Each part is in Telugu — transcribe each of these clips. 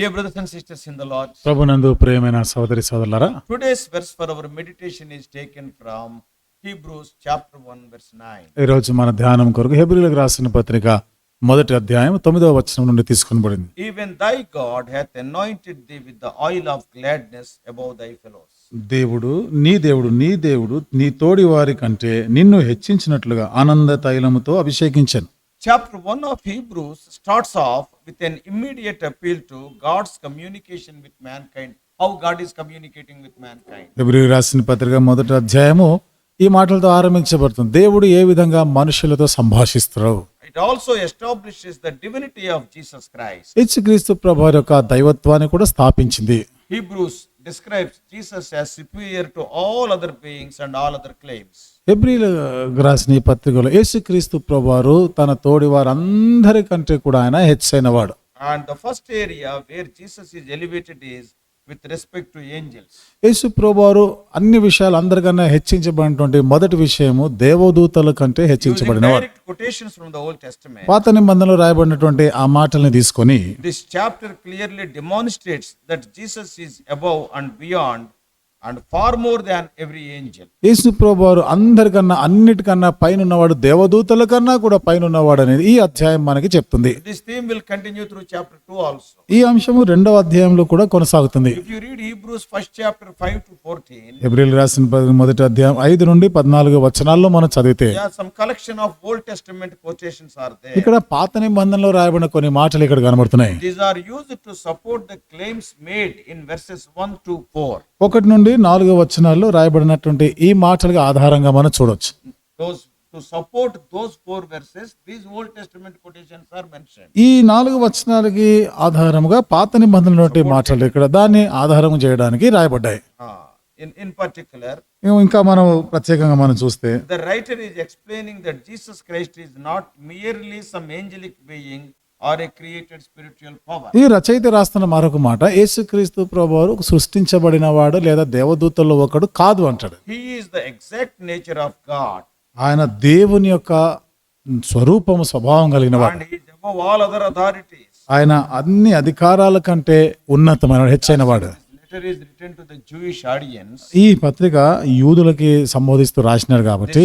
Dear brothers sisters in the Lord ప్రభు నందు ప్రియమైన సోదరి సోదరులారా today's for our meditation is taken from Hebrews chapter 1 verse 9 ఈ రోజు మన ధ్యానం కొరకు హెబ్రీలకు రాసిన పత్రిక మొదటి అధ్యాయం తొమ్మిదవ వచనం నుండి తీసుకునబడింది. Even thy God hath anointed with the oil of gladness above thy fellows దేవుడు నీ దేవుడు నీ దేవుడు నీ తోడి వారి కంటే నిన్ను హెచ్చించినట్లుగా ఆనంద తైలముతో అభిషేకించాను. Chapter 1 of Hebrews starts off with an immediate appeal to God's communication with mankind, how God is communicating with mankind. హెబ్రి రాసిన పత్రిక మొదటి అధ్యాయము ఈ మాటలతో ఆరంభించబడుతుంది దేవుడు ఏ విధంగా మనుషులతో సంభాషిస్తారు It also establishes the divinity of Jesus Christ. యేసుక్రీస్తు ప్రభు యొక్క దైవత్వాన్ని కూడా స్థాపించింది Hebrews describes Jesus as superior to all other beings and all other claims. హెబ్రిల రాసిన పత్రికలో యేసుక్రీస్తు ప్రభువారు తన తోడి వారందరికంటే కూడా ఆయన హెచ్చైనవాడు And the first area where Jesus is elevated is with respect to angels యేసు ప్రభువారు అన్ని విషయాలు అందరికన్నా హెచ్చించబడినటువంటి మొదటి విషయము దేవదూతల కంటే హెచ్చించబడిన పాత నిబంధనలు రాయబడినటువంటి ఆ మాటల్ని తీసుకొని this chapter clearly demonstrates that Jesus is above and beyond and far more than every angel. యేసుప్రభు వారు అందరికన్నా అన్నిటికన్నా పైన ఉన్నవాడు దేవదూతల కన్నా కూడా పైన ఉన్నవాడు అనేది ఈ అధ్యాయం మనకి చెప్తుంది. This theme will continue through chapter 2 also ఈ అంశము రెండవ అధ్యాయంలో కూడా కొనసాగుతుంది. If read Hebrews first chapter 5 to 14 ఏప్రిల్ రాసిన మొదటి అధ్యాయం ఐదు నుండి 14 వచనాల్లో మనం చదివితే some collection of Old Testament quotations are ఇక్కడ పాత నిబంధనలో రాయబడిన కొన్ని మాటలు ఇక్కడ కనబడుతున్నాయి. This are used to support the claims made in verses 1 to 4 ఒకటి నుండి నాలుగు వచనాల్లో రాయబడినటువంటి ఈ మాటలుగా ఆధారంగా మనం చూడొచ్చు to support those four verses, these Old Testament quotations are mentioned. ఈ నాలుగు వచనాలకి ఆధారముగా పాత నిబంధనలోని మాటలు ఇక్కడ దాన్ని ఆధారం చేయడానికి రాయబడ్డాయి Ah, in, in particular, ఇంకా మనం ప్రత్యేకంగా మనం చూస్తే the writer is explaining that Jesus Christ is not merely some angelic being ఈ రచయిత రాస్తున్న మరొక మాట యేసు క్రీస్తు ప్రభువారు సృష్టించబడిన వాడు లేదా దేవదూతల్లో ఒకడు కాదు అంటాడు. ఎగ్జాక్ట్ నేచర్ ఆఫ్ గాడ్ ఆయన దేవుని యొక్క స్వరూపము స్వభావం కలిగిన వాడు. ఆయన అన్ని అధికారాల కంటే ఉన్నతమైన హెచ్చైన వాడు. ఈ పత్రిక యూదులకి సంబోధిస్తూ రాసినారు కాబట్టి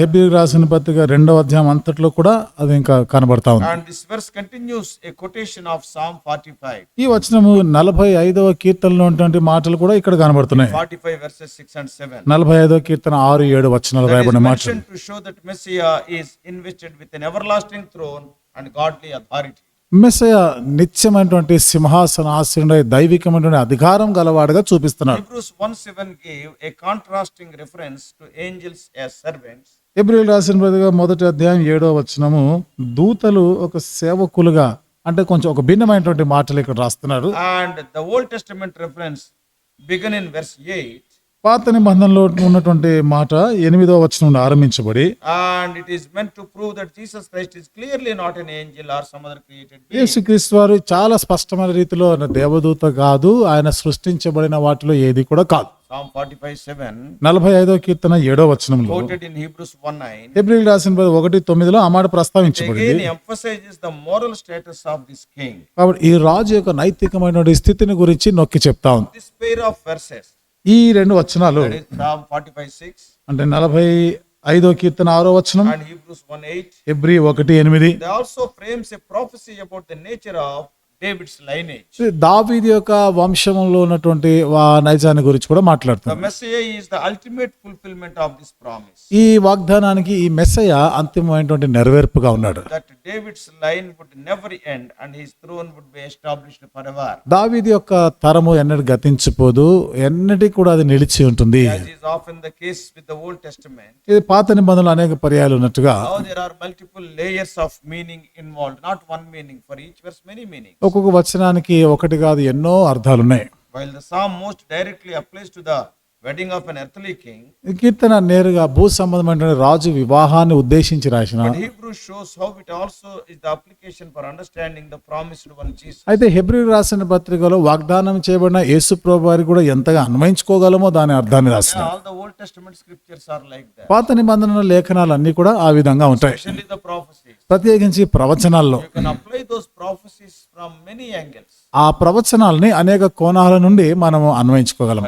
హెబ్రి రాసిన పత్రిక రెండవ అధ్యాయం అంతట్లో కూడా అది ఇంకా కనబడతా ఉంది. And this verse continues a quotation of psalm 45 ఈ వచనము నలభై ఐదవ కీర్తనలో మాటలు కూడా ఇక్కడ కనబడుతున్నాయి. 45 వర్సెస్ 6 అండ్ 7 45 వ కీర్తన 6 7 వచనాలు రాయబడిన show that Messiah is invested with an everlasting throne and godly authority Messiah నిత్యమైనటువంటి సింహాసన ఆశ్రయుడై దైవికమైనటువంటి అధికారం గలవాడుగా చూపిస్తున్నాడు. Hebrews 1 7 gave a contrasting reference to angels as servants. ఏప్రిల్ రాసిన ప్రతిగా మొదటి అధ్యాయం ఏడో వచనము దూతలు ఒక సేవకులుగా అంటే కొంచెం ఒక భిన్నమైనటువంటి మాటలు ఇక్కడ రాస్తున్నారు. And the Old Testament reference begun in verse 8 పాత నిబంధనలో ఉన్నటువంటి మాట ఎనిమిదో వచనం నుండి ఆరంభించబడి it is meant to prove that Jesus Christ is clearly not an angel or some other created being. యేసుక్రీస్తు వారు చాలా స్పష్టమైన రీతిలో ఆయన దేవదూత కాదు ఆయన సృష్టించబడిన వాటిలో ఏది కూడా కాదు Psalm 45 7 నలభై ఐదో కీర్తన ఏడో వచనంలో quoted in Hebrews 1 9 ఏప్రిల్ రాసిన ఒకటి తొమ్మిదిలో ఆ మాట ప్రస్తావించబడింది emphasizes the moral status of this king. కాబట్టి ఈ రాజు యొక్క నైతికమైనటువంటి స్థితిని గురించి నొక్కి చెప్తా ఉంది This pair of verses, ఈ రెండు వచనాలు అంటే నలభై ఐదో కీర్తన ఆరో వచనం. ఎబ్రి ఒకటి ఎనిమిది. Also frames a about the nature of David's lineage దావీద్ యొక్క వంశంలో ఉన్నటువంటి నైజాన్ని గురించి కూడా మాట్లాడుతుంది Messiah is the ultimate fulfilment of this promise ఈ వాగ్దానానికి ఈ మెస్సయ అంతిమమైనటువంటి నెరవేర్పుగా ఉన్నాడు. That David's line would never end and his throne would be established for ever దావీద్ యొక్క తరము ఎన్నటి గతించిపోదు ఎన్నటి కూడా అది నిలిచి ఉంటుంది. Of in case with the Old Testament ఇది పాత నిబంధనలు అనేక పర్యాయాలు ఉన్నట్టుగా there are multiple layers of meaning involved not meaning for each verse many meaning హబక్కు వచనానికి ఒకటి కాదు ఎన్నో అర్థాలు ఉన్నాయి while most directly applies to the wedding of an earthly కీర్తన నేరుగా భూ సంబంధమైన రాజు వివాహాన్ని ఉద్దేశించి రాసిన Hebrew shows how it also is the application for understanding the promised one Jesus అయితే హెబ్రూ రాసిన పత్రికలో వాగ్దానం చేయబడిన యేసు ప్రభువారి కూడా ఎంతగా అన్వయించుకోగలమో దాని అర్థాన్ని రాసిన all the Old Testament scriptures are like that పాత నిబంధన లేఖనాలన్నీ కూడా ఆ విధంగా ఉంటాయి. ఎస్పెషల్లీ ద ప్రొఫెసీస్ ప్రత్యేకించి ప్రవచనాల్లో. You can apply those prophecies from many angles ఆ ప్రవచనాలని అనేక కోణాల నుండి మనము అన్వయించుకోగలం.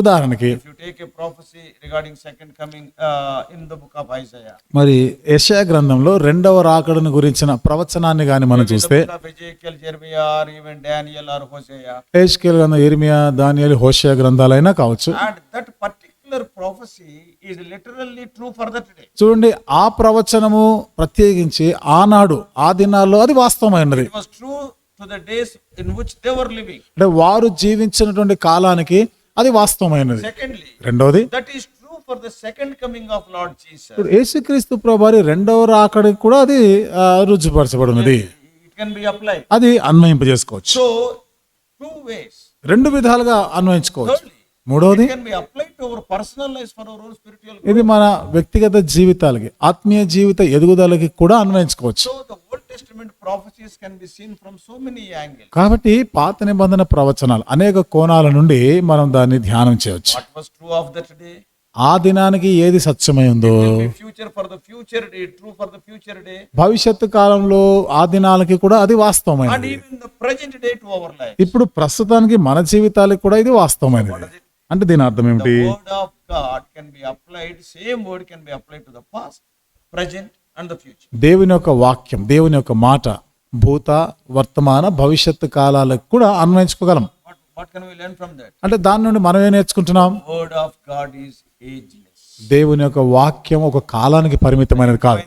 ఉదాహరణకి take prophecy regarding second coming in the book of Isaiah మరి యశా గ్రంథంలో గ్రంథంలో రెండవ రాకడను గురించిన ప్రవచనాన్ని కాని మనం చూస్తే ఎర్మియా దానియల్ హోషియా గ్రంథాలైనా కావచ్చు. చూడండి ఆ ప్రవచనము ప్రత్యేకించి ఆనాడు ఆ దినాల్లో అది వాస్తవమైనది అంటే వారు జీవించినటువంటి కాలానికి అది వాస్తవమైనది రెండోది that for the second coming of Lord Jesus యేసుక్రీస్తు ప్రభువారి రెండవ రాకడికి కూడా అది రుజువుపరచబడినది. కెన్ బి అప్లై అది అన్వయింప చేసుకోవచ్చు సో టూ వేస్ రెండు విధాలుగా అన్వయించుకోవచ్చు. మూడవది ఇది మన వ్యక్తిగత జీవితాలకి ఆత్మీయ జీవిత ఎదుగుదలకి కూడా అన్వయించుకోవచ్చు. కాబట్టి పాత నిబంధన ప్రవచనాలు అనేక కోణాల నుండి మనం దాన్ని ధ్యానం చేయవచ్చు. ఆ దినానికి ఏది సత్చమైందో future for future day true for the future day భవిష్యత్ కాలంలో ఆ దినాలకి కూడా అది వాస్తవమైనది. ఇప్పుడు ప్రస్తుతానికి మన జీవితాలకు కూడా ఇది వాస్తవమైనది. అంటే దీని అర్థం ఏమిటి? దేవుని యొక్క వాక్యం దేవుని యొక్క మాట భూత వర్తమాన భవిష్యత్ కాలాలకు కూడా అన్వయించుకోగలం. అంటే దాని నుండి మనం ఏం నేర్చుకుంటున్నాం? వర్డ్ ఆఫ్ దేవుని యొక్క వాక్యం ఒక కాలానికి పరిమితమైనది కాదు.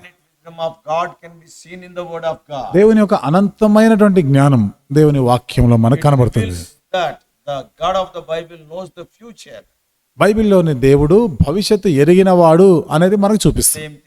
దేవుని యొక్క అనంతమైనటువంటి జ్ఞానం దేవుని వాక్యంలో మనకు కనబడుతుంది. బైబిల్లోని దేవుడు భవిష్యత్తు ఎరిగిన వాడు అనేది మనకు చూపిస్తుంది.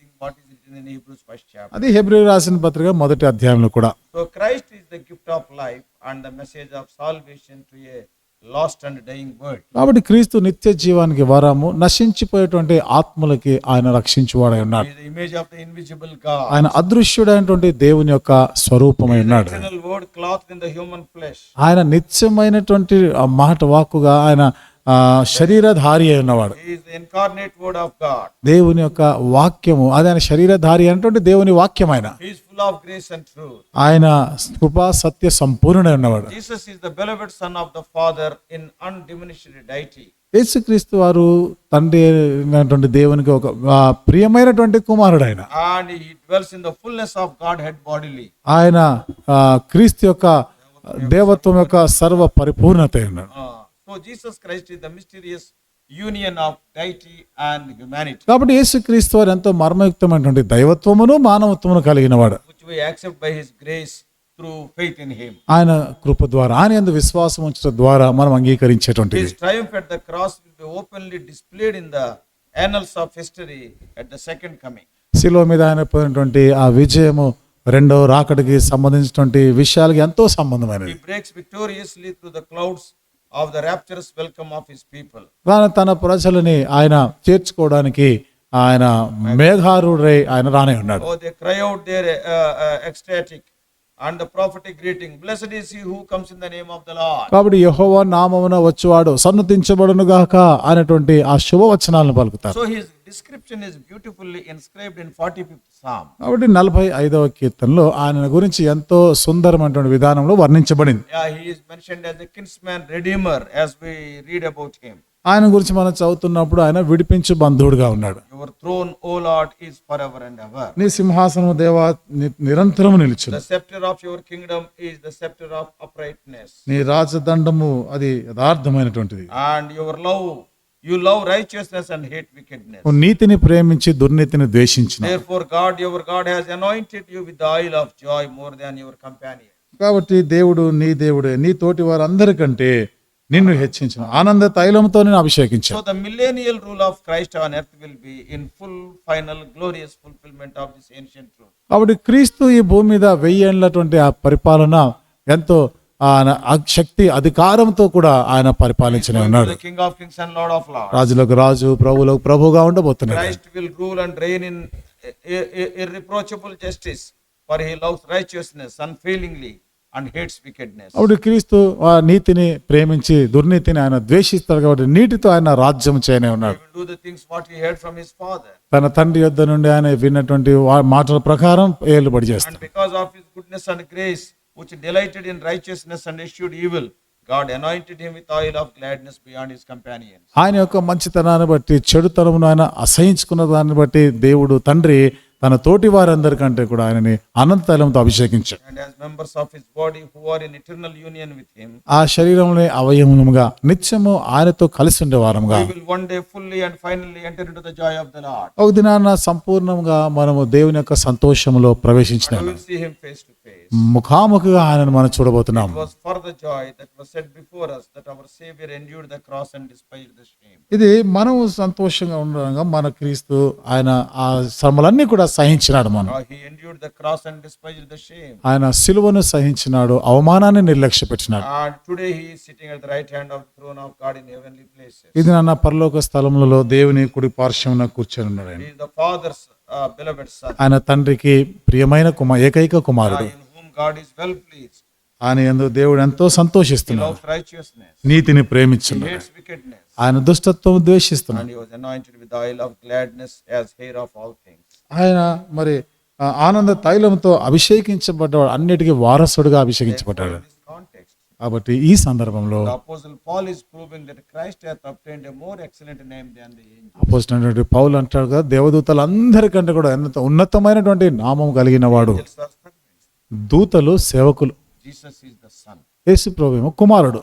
అది హెబ్రి రాసిన పత్రిక మొదటి అధ్యాయంలో కూడా. So Christ is the gift of life and message of salvation to a lost and dying world. కాబట్టి క్రీస్తు నిత్య జీవానికి వరము నశించిపోయేటువంటి ఆత్మలకి ఆయన రక్షించువాడై ఉన్నాడు image of the invisible God. ఆయన అదృశ్యుడైనటువంటి దేవుని యొక్క స్వరూపమై ఉన్నాడు word clothed in the human flesh. ఆయన నిత్యమైనటువంటి మాట వాక్కుగా ఆయన శరీరధారి అయినవాడు. దేవుని యొక్క వాక్యము అది ఆయన శరీరధారి అంటే దేవుని వాక్యం ఆయన ఆయన కృపా సత్య సంపూర్ణ ఉన్నవాడు. యేసుక్రీస్తు వారు తండ్రి అయినటువంటి దేవునికి ఒక ప్రియమైనటువంటి కుమారుడు ఆయన ఆయన క్రీస్తు యొక్క దేవత్వం యొక్క సర్వ పరిపూర్ణత ఉన్నాడు so Jesus Christ is the mysterious union of deity and humanity కాబట్టి యేసు క్రీస్తు వారు ఎంతో మర్మయుక్తమైనటువంటి దైవత్వమును మానవత్వమును కలిగిన వాడు. Accept by his grace through faith in him ఆయన కృప ద్వారా ఆయన ఎందు విశ్వాసం ఉంచడం ద్వారా మనం అంగీకరించేటువంటి his triumph at the cross will be openly displayed in the annals of history at the second coming శిలో మీద ఆయన పోయినటువంటి ఆ విజయము రెండో రాకడికి సంబంధించినటువంటి విషయాలకు ఎంతో సంబంధమైనది. Breaks victoriously through the clouds of the rapturous welcome of his people తన తన ప్రజలని ఆయన చేర్చుకోవడానికి ఆయన మేఘారుడై ఆయన రానే ఉన్నాడు. O they cry out their ecstatic uh, the prophetic greeting. Blessed is he who comes in the name of the Lord. కాబట్టి యెహోవా నామమున వచ్చువాడు సన్నతించబడును గాక అనేటువంటి ఆ శుభవచనాలను పలుకుతారు So his description is beautifully inscribed in 45th Psalm. కాబట్టి నలభై ఐదవ కీర్తనలో ఆయన గురించి ఎంతో సుందరమైనటువంటి విధానంలో వర్ణించబడింది Yeah, he is mentioned as a kinsman redeemer as we read about him. ఆయన గురించి మనం చదువుతున్నప్పుడు ఆయన విడిపించు బంధువుడుగా ఉన్నాడు. Your throne O Lord is for ever and ever నీ సింహాసనము దేవ నిరంతరం నిలిచి the of your kingdom is the sceptre of uprightness నీ రాజదండము అది యథార్థమైనటువంటిది. And your love you love righteousness and hate wickedness నీతిని ప్రేమించి దుర్నీతిని ద్వేషించిన therefore God your God has anointed you with oil of joy more than your companion కాబట్టి దేవుడు నీ దేవుడే నీ తోటి వారందరికంటే నిన్ను హెచ్చించిన. ఆనంద తైలంతో నేను అభిషేకించాను. So rule of Christ in full final glorious fulfilment of this ancient క్రీస్తు ఈ భూమి మీద వెయ్యేళ్ళటువంటి ఆ పరిపాలన ఎంతో ఆయన శక్తి అధికారంతో కూడా ఆయన పరిపాలించిన ఉన్నాడు. King of kings and lord of రాజులకు రాజు ప్రభువులకు ప్రభుగా ఉండబోతున్నాడు. Christ rule and reign in irreproachable justice for he loves righteousness unfailingly and hates wickedness అప్పుడు క్రీస్తు ఆ నీతిని ప్రేమించి దుర్నీతిని ఆయన ద్వేషిస్తాడు కాబట్టి నీటితో ఆయన రాజ్యం చేయనే ఉన్నాడు. తన తండ్రి యొద్ నుండి ఆయన విన్నటువంటి మాటల ప్రకారం ఏళ్ళు పడి చేస్తాడు. Because of his goodness and grace which delighted in righteousness and eschewed evil God anointed him oil gladness beyond his companion ఆయన యొక్క మంచితనాన్ని బట్టి చెడుతనమును ఆయన అసహించుకున్న దాన్ని బట్టి దేవుడు తండ్రి తన తోటి వారందరికంటే కూడా ఆయనని అనంత తలంతో అభిషేకించారు ఆ శరీరంలోని అవయవముగా నిత్యము ఆయనతో కలిసి ఉండే ఉండేవారముగా ఒక దినాన్న సంపూర్ణంగా మనము దేవుని యొక్క సంతోషంలో ప్రవేశించిన ముఖాముఖిగా ఆయనను మనం చూడబోతున్నాం ఇది మనము సంతోషంగా ఉండడం మన క్రీస్తు ఆయన ఆ శ్రమలన్నీ కూడా కూడా సహించినాడు మనం ఆయన సిలువను సహించినాడు అవమానాన్ని నిర్లక్ష్య పెట్టినాడు ఇది నాన్న పరలోక స్థలములలో దేవుని కుడి పార్శ్వమున కూర్చొని ఉన్నాడు ఆయన తండ్రికి ప్రియమైన కుమార్ ఏకైక కుమారుడు. ఆయన ఎందుకు దేవుడు ఎంతో సంతోషిస్తున్నాడు. నీతిని ప్రేమించున్నాడు ఆయన దుష్టత్వం ద్వేషిస్తున్నాడు. ఆయన మరి ఆనంద తైలంతో అభిషేకించబడ్డవాడు అన్నిటికీ వారసుడుగా అభిషేకించబడ్డాడు. కాబట్టి ఈ సందర్భంలో పౌల్ అంటాడు కదా దేవదూతలు అందరికంటే కూడా ఎంత ఉన్నతమైనటువంటి నామం కలిగిన వాడు. దూతలు సేవకులు. కుమారుడు.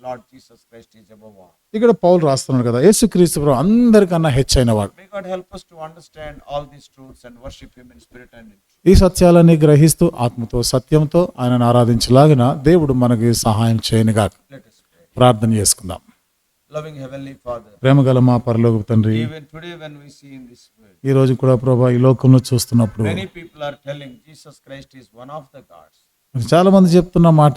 Lord Jesus Christ is above all. ఇక్కడ పౌలు రాస్తున్నాడు కదా యేసు క్రీస్తు ప్రభు అందరికన్నా హెచ్చైన వాడు May God help us all these truths and worship Him in spirit and in truth. ఈ సత్యాలన్నీ గ్రహిస్తూ ఆత్మతో సత్యంతో ఆయనను ఆరాధించలాగిన దేవుడు మనకి సహాయం చేయనుగాక. ప్రార్థన చేసుకుందాం Loving Heavenly Father, ప్రేమగల మా పరలోక తండ్రి even today when we see in this world, ఈ రోజు కూడా ప్రభా ఈ లోకంలో చూస్తున్నప్పుడు many people are telling Jesus Christ is one of the gods. చాలా మంది చెప్తున్న మాట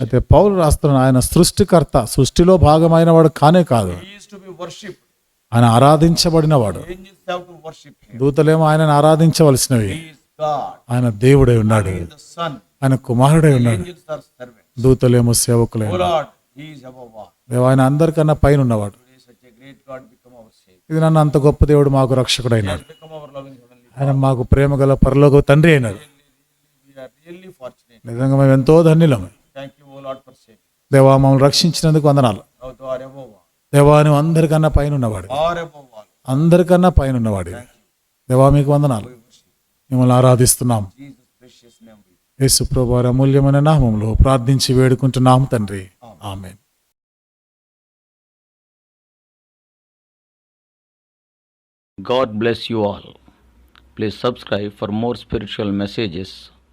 అయితే పౌరు రాస్తున్న ఆయన సృష్టికర్త సృష్టిలో భాగమైన వాడు కానే కాదు. ఆయన ఆరాధించబడినవాడు. దూతలేమో ఆయన ఆరాధించవలసినవి. ఆయన దేవుడై ఉన్నాడు. ఆయన కుమారుడై ఉన్నాడు. దూతలేమో సేవకులే ఆయన అందరికన్నా పైన ఉన్నవాడు. ఇది నన్ను అంత గొప్ప దేవుడు మాకు రక్షకుడైనాడు. ఆయన మాకు ప్రేమ గల పరలోక తండ్రి అయినాడు. నిజంగా మేము ఎంతో ధన్యులమే దేవా మమ్మల్ని రక్షించినందుకు వందనాలు. దేవా అందరికన్నా పైన ఉన్నవాడు అందరికన్నా పైన ఉన్నవాడు దేవా మీకు వందనాలు. మిమ్మల్ని ఆరాధిస్తున్నాం. యేసుప్రభు అమూల్యమైన నామంలో ప్రార్థించి వేడుకుంటున్నాం తండ్రి. ఆమె God bless you all please subscribe for more spiritual messages